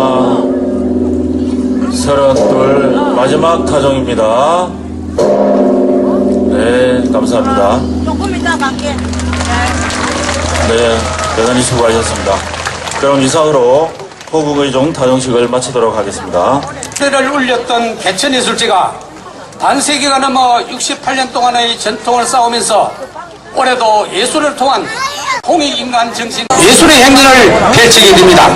하나, 서른둘, 마지막 타정입니다. 네, 감사합니다. 조금 이따 갈게. 네, 대단히 수고하셨습니다. 그럼 이상으로 호국의종 타정식을 마치도록 하겠습니다. 때를 울렸던 개천예술제가 반세기가 넘어 68년 동안의 전통을 쌓으면서 올해도 예술을 통한 통일인간 정신 예술의 행진을 펼치게 됩니다.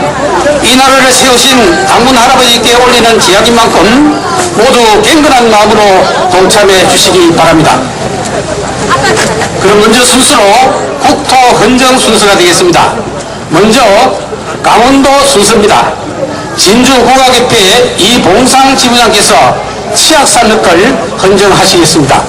이 나라를 세우신 당군 할아버지께 올리는 지약인 만큼 모두 갱근한 마음으로 동참해 주시기 바랍니다. 그럼 먼저 순서로 국토 헌정 순서가 되겠습니다. 먼저 강원도 순서입니다. 진주국악협회 이봉상 지부장께서 치악산 흙을 헌정하시겠습니다.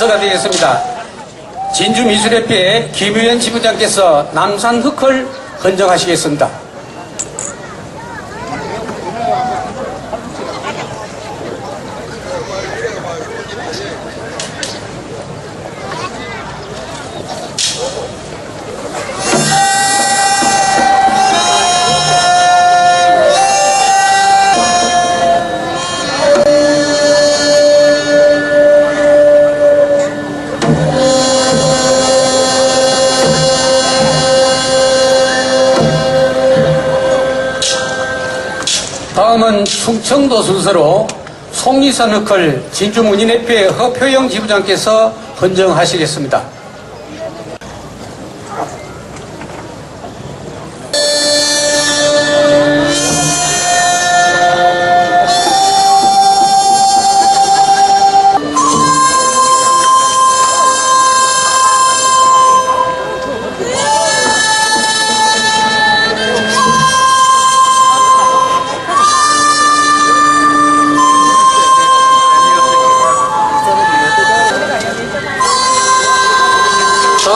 순서가 되겠습니다. 진주미술협회 김유현 지부장께서 남산 흑을 헌정하시겠습니다. 충청도 순서로 송리산 흑을 진주문인협회 허표영 지부장께서 헌정하시겠습니다.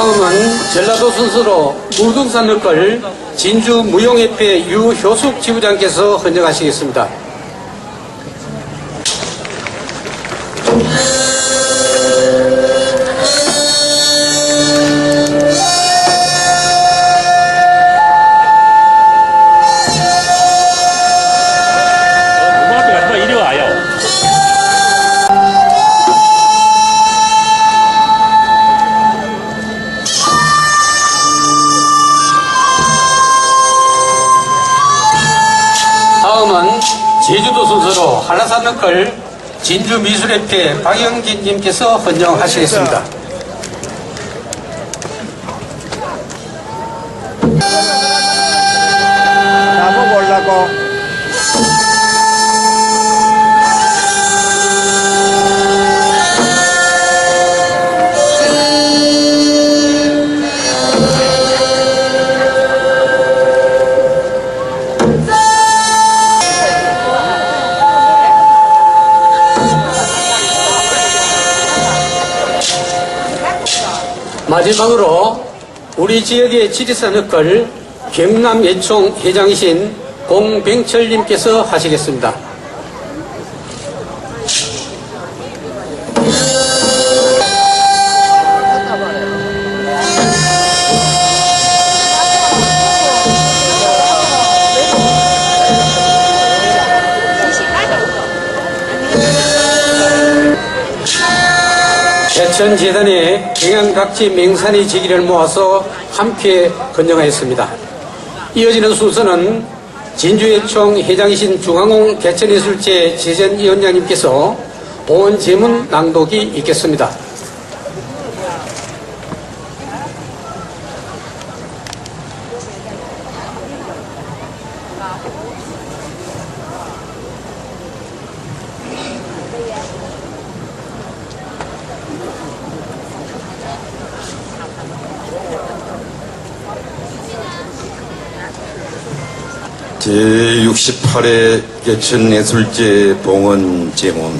다음은 전라도 순서로 무등산 흑을 진주 무용협회 유효숙 지부장께서 헌정하시겠습니다. 제주도 순서로 한라산 흑을 진주미술협회 박영진님께서 헌정하시겠습니다. 마지막으로 우리 지역의 지리산 흑을 경남 예총 회장이신 공병철님께서 하시겠습니다. 대천재단에 경양 각지 맹산의 제기를 모아서 함께 건정하였습니다. 이어지는 순서는 진주예총 회장이신 중앙홍 개천예술제 재전위원장님께서 보원 제문 낭독이 있겠습니다. 제68회 개천예술제 봉헌 제문.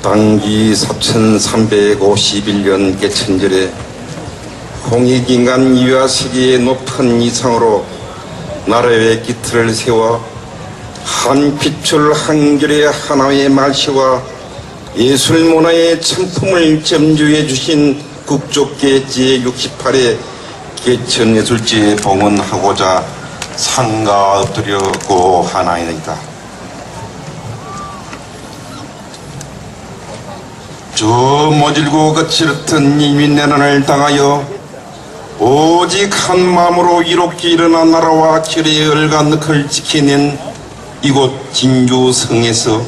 당기 4351년 개천절에 홍익인간 이와 세계의 높은 이상으로 나라의 기틀을 세워 한 핏줄 한결의 하나의 말씨와 예술 문화의 천품을 점주해 주신 국조계 제68회 개천예술제에 봉헌하고자 상가 엎드려고 하나이다. 저 모질고 거칠었던 이민내란을 당하여 오직 한 마음으로 이롭게 일어난 나라와 결의 열간을 지켜낸 이곳 진주성에서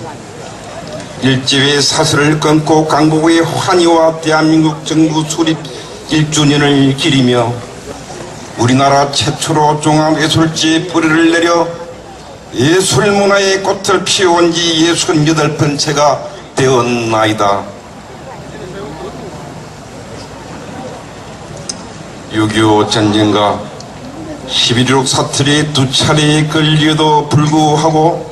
일제의 사슬을 끊고 강국의 환희와 대한민국 정부 수립 1주년을 기리며 우리나라 최초로 종합예술지의 뿌리를 내려 예술 문화의 꽃을 피워온 지 68번째가 되었나이다. 6.25 전쟁과 11.16 사틀이 두 차례 걸려도 불구하고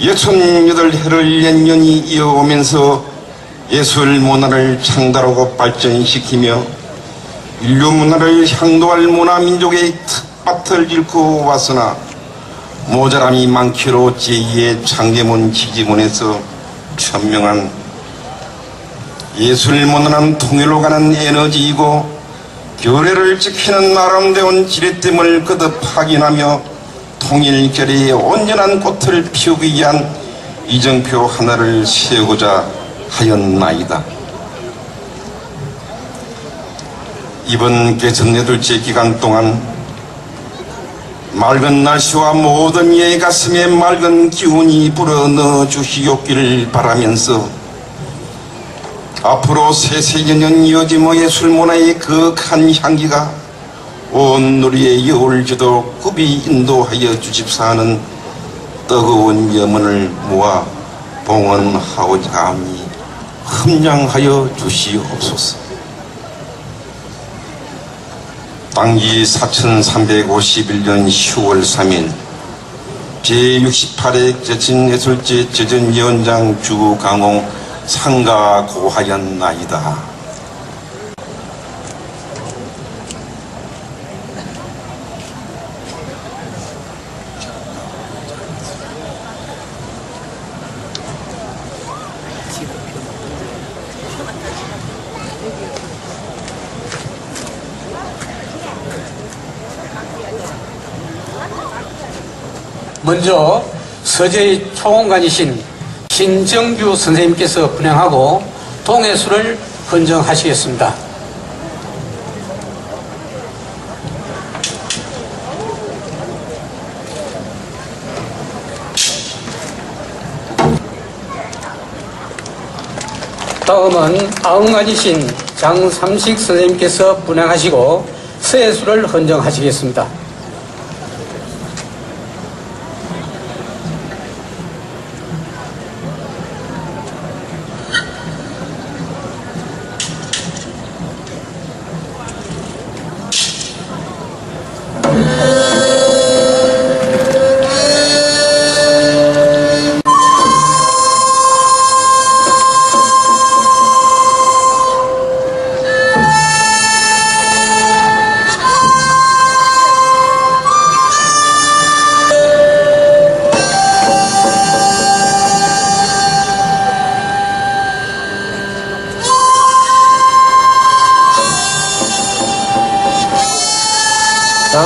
68해를 년년이 이어오면서 예술 문화를 창달하고 발전시키며 인류 문화를 향도할 문화 민족의 텃밭을 잃고 왔으나 모자람이 많기로 제2의 창제문 지지문에서 천명한 예술 문화는 통일로 가는 에너지이고 교례를 지키는 나름대운 지렛됨을 거듭 확인하며 통일결의의 온전한 꽃을 피우기 위한 이정표 하나를 세우고자 하였나이다. 이번 개천 여둘째 기간 동안 맑은 날씨와 모든 이의 가슴에 맑은 기운이 불어넣어 주시옵기를 바라면서 앞으로 세세년년 이어지모 예술 문화의 그한 향기가 온 누리의 여울지도 굽이 인도하여 주십사 하는 뜨거운 염원을 모아 봉헌하고자 하니 흠양하여 주시옵소서. 당기 4351년 10월 3일 제68회 제친예술제 제전위원장 주강홍 상가 고하였나이다. 먼저 서재의 총원관이신 신정규 선생님께서 분양하고 동해수를 헌정하시겠습니다. 다음은 아웅관이신 장삼식 선생님께서 분양하시고 서해수를 헌정하시겠습니다.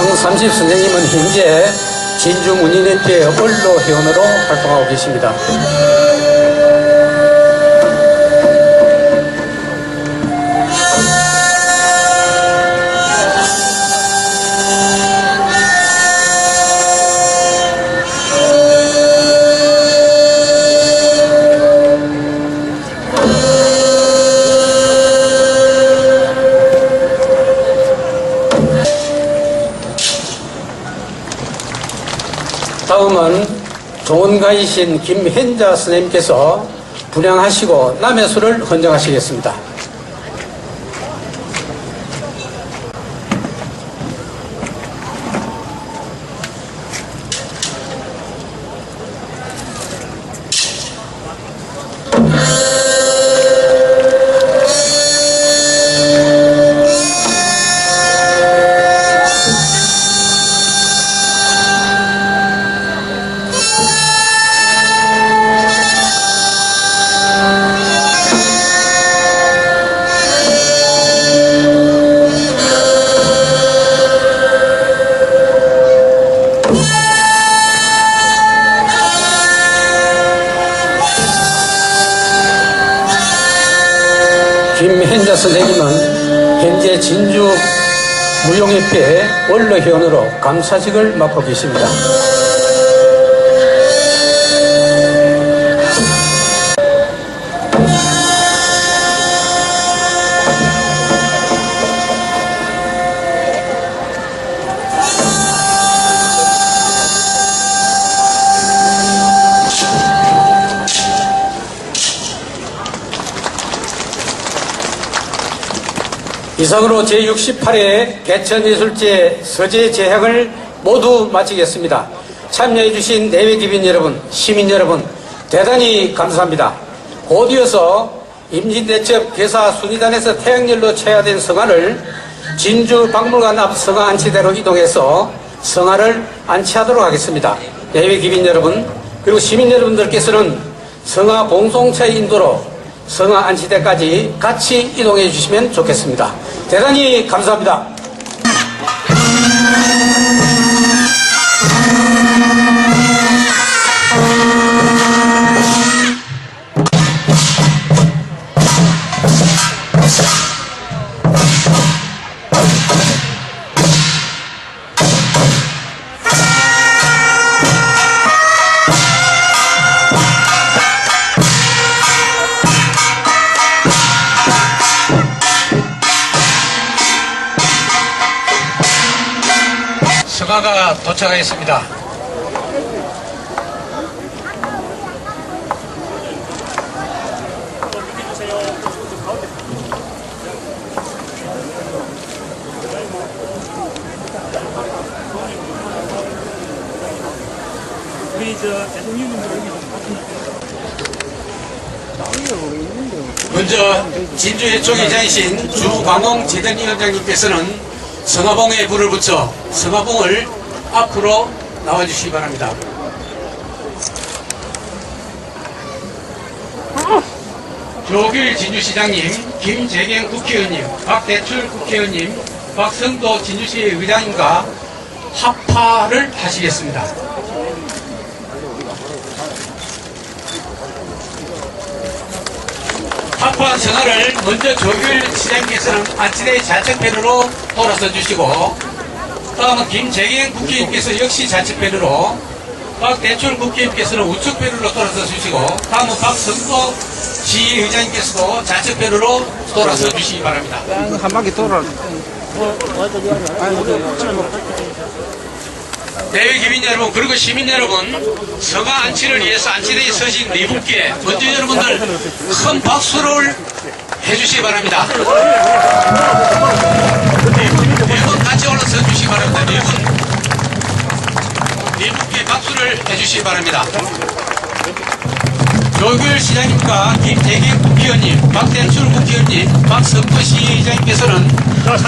장삼십 선생님은 현재 진주 문인협회 원로 회원으로 활동하고 계십니다. 종원가이신 김현자 선생님께서 분양하시고 남해수를 헌정하시겠습니다. 선생님은 현재 진주 무용협회 원로회원으로 감사직을 맡고 계십니다. 이상으로 제68회 개천예술제 서재 재학을 모두 마치겠습니다. 참여해주신 내외기빈 여러분, 시민 여러분, 대단히 감사합니다. 곧 이어서 임진대첩 개사 순위단에서 태양열로 채야된 성화를 진주 박물관 앞 성화 안치대로 이동해서 성화를 안치하도록 하겠습니다. 내외기빈 여러분, 그리고 시민 여러분들께서는 성화 봉송차의 인도로 성화 안치대까지 같이 이동해 주시면 좋겠습니다. 대단히 감사합니다. 대통령님들 여기 먼저 진주해총 회장이신 주광홍 재단위원장님께서는 성화봉에 불을 붙여 성화봉을 앞으로 나와주시기 바랍니다. 조길 진주시장님, 김재경 국회의원님, 박대출 국회의원님, 박성도 진주시 의장님과 합파를 하시겠습니다. 합판 생활을 먼저 조규일 시장님께서는 안치대 좌측편으로 돌아서 주시고 다음은 김재경 국회의원께서 역시 좌측편으로 박대출 국회의원께서는 우측편으로 돌아서 주시고 다음은 박성도 시의장님께서도 좌측편으로 돌아서 주시기 바랍니다. 한 바퀴 돌아. 대외 기민 여러분 그리고 시민 여러분 성화 안치를 위해서 안치대에 서신 네 분께 먼저 여러분들 큰 박수를 해주시기 바랍니다. 네분 같이 올라서 주시기 바랍니다. 네 분. 네 분께 박수를 해주시기 바랍니다. 조규일 시장님과 김태경 국회의원님, 박대출 국회의원님, 박성도 시의장님께서는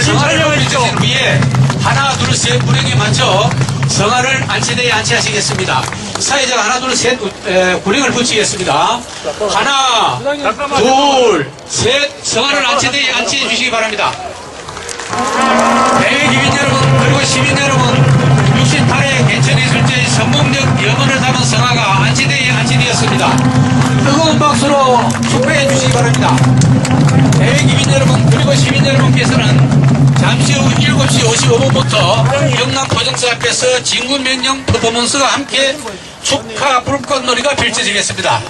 성화를 올려주신 위에 하나, 둘, 셋 구령에 맞춰 성화를 안치대에 안치하시겠습니다. 사회자가 하나, 둘, 셋 에, 구령을 붙이겠습니다. 하나, 둘, 셋 성화를 안치대에 안치해 주시기 바랍니다. 앞에서 진구명령 퍼포먼스와 함께 축하 불꽃놀이가 펼쳐지겠습니다.